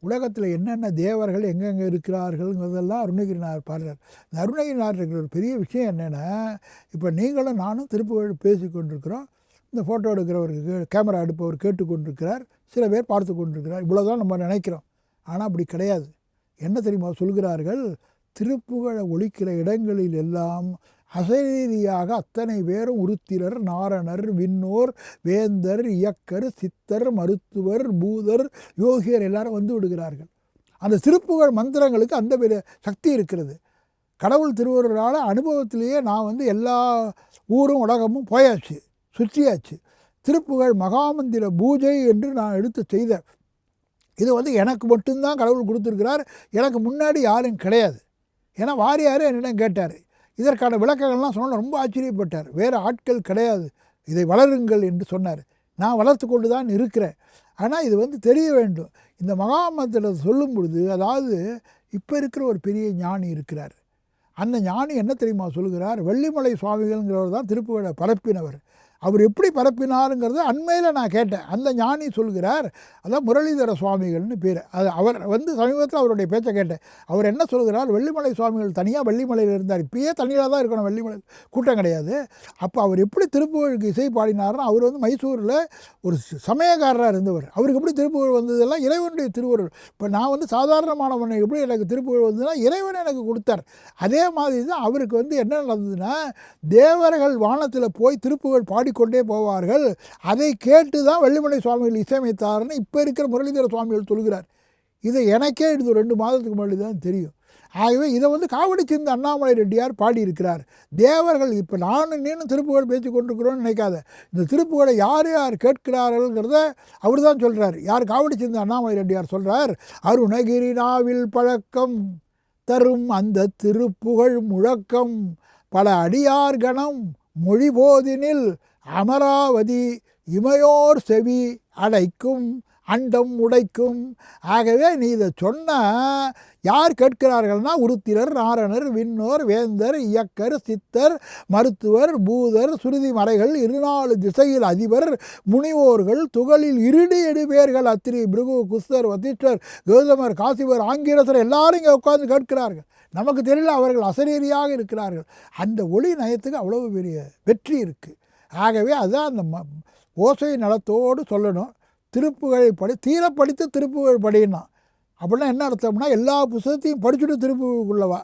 உலகத்தில் என்னென்ன தேவர்கள் எங்கெங்கே இருக்கிறார்கள்ங்கிறதெல்லாம் அருணகிரிநாதர் பாடுறார். இந்த அருணகிரிநாதர் இருக்கிற ஒரு பெரிய விஷயம் என்னென்னா இப்போ நீங்களும் நானும் திருப்புகழ் பேசி கொண்டிருக்கிறோம். இந்த ஃபோட்டோ எடுக்கிறவருக்கு கேமரா எடுப்பவர் கேட்டுக்கொண்டிருக்கிறார். சில பேர் பார்த்து கொண்டிருக்கிறார். இவ்வளோதான் நம்ம நினைக்கிறோம். ஆனால் அப்படி கிடையாது. என்ன தெரியுமா சொல்கிறார்கள்? திருப்புகழை ஒழிக்கிற இடங்களில் எல்லாம் அசரீதியாக அத்தனை பேரும் உருத்திரர் நாரணர் விண்ணோர் வேந்தர் இயக்கர் சித்தர் மருத்துவர் பூதர் யோகியர் எல்லாரும் வந்து விடுகிறார்கள். அந்த சிறப்புகள் மந்திரங்களுக்கு அந்த பெரிய சக்தி இருக்கிறது. கடவுள் திருவருளால் அனுபவத்திலேயே நான் வந்து எல்லா ஊரும் உலகமும் போயாச்சு சுற்றியாச்சு. திருப்புகழ் மகாமந்திர பூஜை என்று நான் எடுத்து செய்த இது வந்து எனக்கு மட்டும்தான் கடவுள் கொடுத்துருக்கிறார். எனக்கு முன்னாடி யாரும் கிடையாது. ஏன்னா வாரியார் என்னிடம் கேட்டார். இதற்கான விளக்கங்கள்லாம் சொன்ன ரொம்ப ஆச்சரியப்பட்டார். வேறு ஆட்கள் கிடையாது. இதை வளருங்கள் என்று சொன்னார். நான் வளர்த்து கொண்டு தான் இருக்கிறேன். ஆனால் இது வந்து தெரிய வேண்டும். இந்த மகாமந்திரத்தை சொல்லும் பொழுது அதாவது இப்போ இருக்கிற ஒரு பெரிய ஞானி இருக்கிறார். அந்த ஞானி என்ன தெரியுமா சொல்கிறார்? வெள்ளிமலை சுவாமிகள்ங்கிறவர் தான் திருப்புகழை பரப்பினவர். அவர் எப்படி பரப்பினாருங்கிறத அண்மையில் நான் கேட்டேன். அந்த ஞானி சொல்கிறார் அதான் முரளிதர சுவாமிகள்னு பேர். அது அவர் வந்து சமீபத்தில் அவருடைய பேச்சை கேட்டேன். அவர் என்ன சொல்கிறார் வெள்ளிமலை சுவாமிகள் தனியாக வெள்ளிமலையில் இருந்தார். இப்பயே தனியாக தான் இருக்கணும் வெள்ளிமலை. கூட்டம் கிடையாது. அப்போ அவர் எப்படி திருப்புகழுக்கு இசை பாடினார்னா அவர் வந்து மைசூரில் ஒரு சமயக்காரராக இருந்தவர். அவருக்கு எப்படி திருப்புகழ் வந்ததெல்லாம் இறைவனுடைய திருவருள். இப்போ நான் வந்து சாதாரணமானவன். எப்படி எனக்கு திருப்புகழ் வந்ததுன்னா இறைவன் எனக்கு கொடுத்தார். அதே மாதிரி தான் அவருக்கு வந்து என்ன நடந்ததுன்னா தேவர்கள் வானத்தில் போய் திருப்புகழ் பாடிக்கொண்டே போவார்கள். அதை கேட்டு தான் வெள்ளிமலை சுவாமிகள் இசையமைத்தார்னு இப்போ இருக்கிற முரளிதர சுவாமிகள் சொல்கிறார். இதை எனக்கே இது ரெண்டு மாதத்துக்கு முன்னாடி தான் தெரியும். ஆகவே இதை வந்து காவடி சேர்ந்த அண்ணாமலை ரெட்டியார் பாடியிருக்கிறார். தேவர்கள் இப்போ நானும் நீனும் திருப்புகழ் பேசி கொண்டிருக்கிறோன்னு நினைக்காத. இந்த திருப்புகழை யார் யார் கேட்கிறார்கள்ங்கிறத அவர் தான் சொல்கிறார் யார் காவடி சேர்ந்த அண்ணாமலை ரெட்டியார் சொல்கிறார் அருணகிரி நாவில் பழக்கம் தரும் அந்த திருப்புகழ் முழக்கம் பல அடியார் கணம் மொழிபோதினில் அமராவதி இமையோர் செவி அடைக்கும் அண்டம் உடைக்கும். ஆகவே நீ இதை சொன்னால் யார் கேட்கிறார்கள்னா உருத்திரர் நாரணர் விண்ணோர் வேந்தர் இயக்கர் சித்தர் மருத்துவர் பூதர் சுருதி மறைகள் இருநாலு திசையில் அதிபர் முனிவோர்கள் துகளில் இருடி எடுபேர்கள் அத்திரி பிருகு குஸ்தர் வசிஷ்டர் கௌதமர் காசிவர் ஆங்கிலசர் எல்லாரும் இங்கே உட்கார்ந்து கேட்கிறார்கள். நமக்கு தெரியல அவர்கள் அசரீரியாக இருக்கிறார்கள். அந்த ஒளி நயத்துக்கு அவ்வளவு பெரிய வெற்றி இருக்குது ஆகவே அதுதான் அந்த ம ஓசை நலத்தோடு சொல்லணும். திருப்புகழை படி தீர படித்து திருப்புகழ் படினா அப்படின்னா என்ன அர்த்தம்னா எல்லா புத்தகத்தையும் படிச்சுட்டு திருப்புக்குள்ளவா